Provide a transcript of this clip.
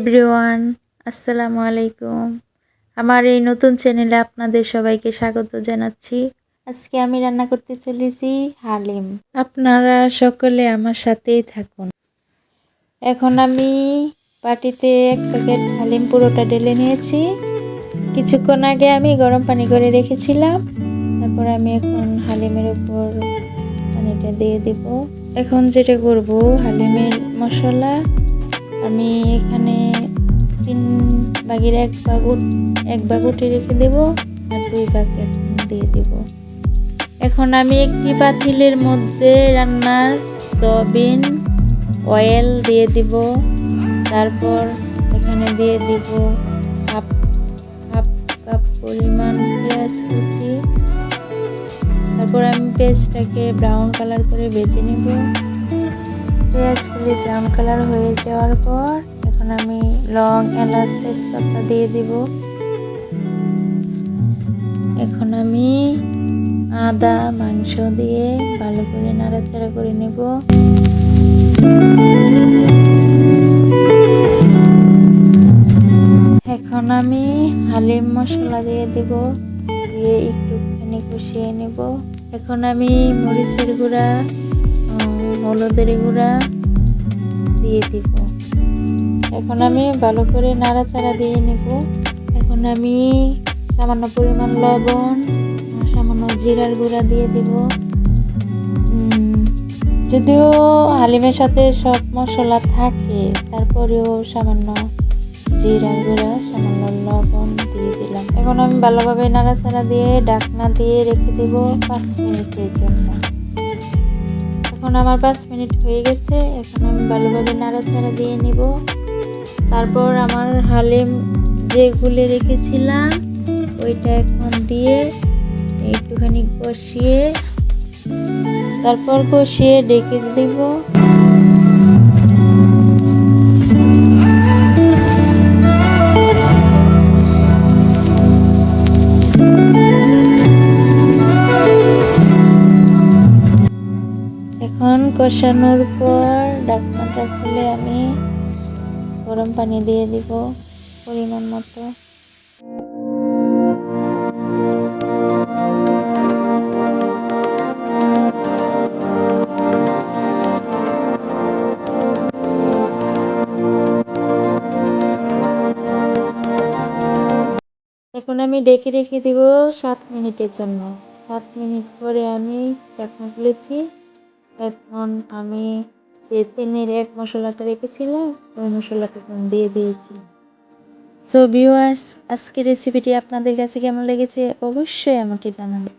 Everyone, আসসালামু আলাইকুম। আমার এই নতুন চ্যানেলে আপনাদের সবাইকে স্বাগত জানাচ্ছি। আজকে আমি রান্না করতে চলেছি হালিম। আপনারা সকলে আমার সাথেই থাকুন। এখন আমি পাটিতে এক প্যাকেট হালিম পুরোটা ঢেলে নিয়েছি। কিছুক্ষণ আগে আমি গরম পানি করে রেখেছিলাম। তারপর আমি এখন হালিমের উপর পানিটা দিয়ে দেব। এখন যেটা করব, হালিমের মশলা আমি এখানে তিন বাগের এক ভাগ উট- এক উঠে রেখে দেব আর দুই এখন দিয়ে দেব। এখন আমি একটি পাতিলের মধ্যে রান্নার সয়াবিন, অয়েল দিয়ে দিব। তারপর এখানে দিয়ে দিব হাফ হাফ কাপ পরিমাণ পেঁয়াজ কুচি। তারপর আমি পেঁয়াজটাকে ব্রাউন কালার করে ভেজে নেব। পেঁয়াজগুলি ব্রাউন কালার হয়ে যাওয়ার পর এখন আমি লং এলাচ তেজপাতা দিয়ে দিব। এখন আমি আদা, মাংস দিয়ে ভালো করে নাড়াচাড়া করে নেব। এখন আমি হালিম মশলা দিয়ে দিব, দিয়ে একটুখানি কষিয়ে নেব। এখন আমি মরিচের গুঁড়া হলুদের গুঁড়া দিয়ে দিব। এখন আমি ভালো করে নাড়াচাড়া দিয়ে নেব। এখন আমি সামান্য পরিমাণ লবণ সামান্য জিরার গুঁড়া দিয়ে দিব। যদিও হালিমের সাথে সব মশলা থাকে, তারপরেও সামান্য জিরা গুঁড়া, সামান্য লবণ দিয়ে দিলাম। এখন আমি ভালোভাবে নাড়াচাড়া দিয়ে ঢাকনা দিয়ে রেখে দেব পাঁচ মিনিটের জন্য। এখন আমার পাঁচ মিনিট হয়ে গেছে, এখন আমি ভালোভাবে নাড়াচাড়া দিয়ে নিব। তারপর আমার হালিম যে গুলে রেখেছিলাম, ওইটা এখন দিয়ে একটুখানি কষিয়ে, তারপর কষিয়ে ডেকে দিব। কষানোর পর ঢাকনাটা খুলে আমি গরম পানি দিয়ে দিব পরিমাণ মতো। এখন আমি ডেকে রেখে দিব সাত মিনিটের জন্য। সাত মিনিট পরে আমি ঢাকনা খুলেছি। এখন আমি যে তেলের এক মশলাটা রেখেছিলাম, ওই মশলাটা এখন দিয়ে দিয়েছি। সো ভিউয়ার্স আজকের রেসিপিটি আপনাদের কাছে কেমন লেগেছে? অবশ্যই আমাকে জানাবেন।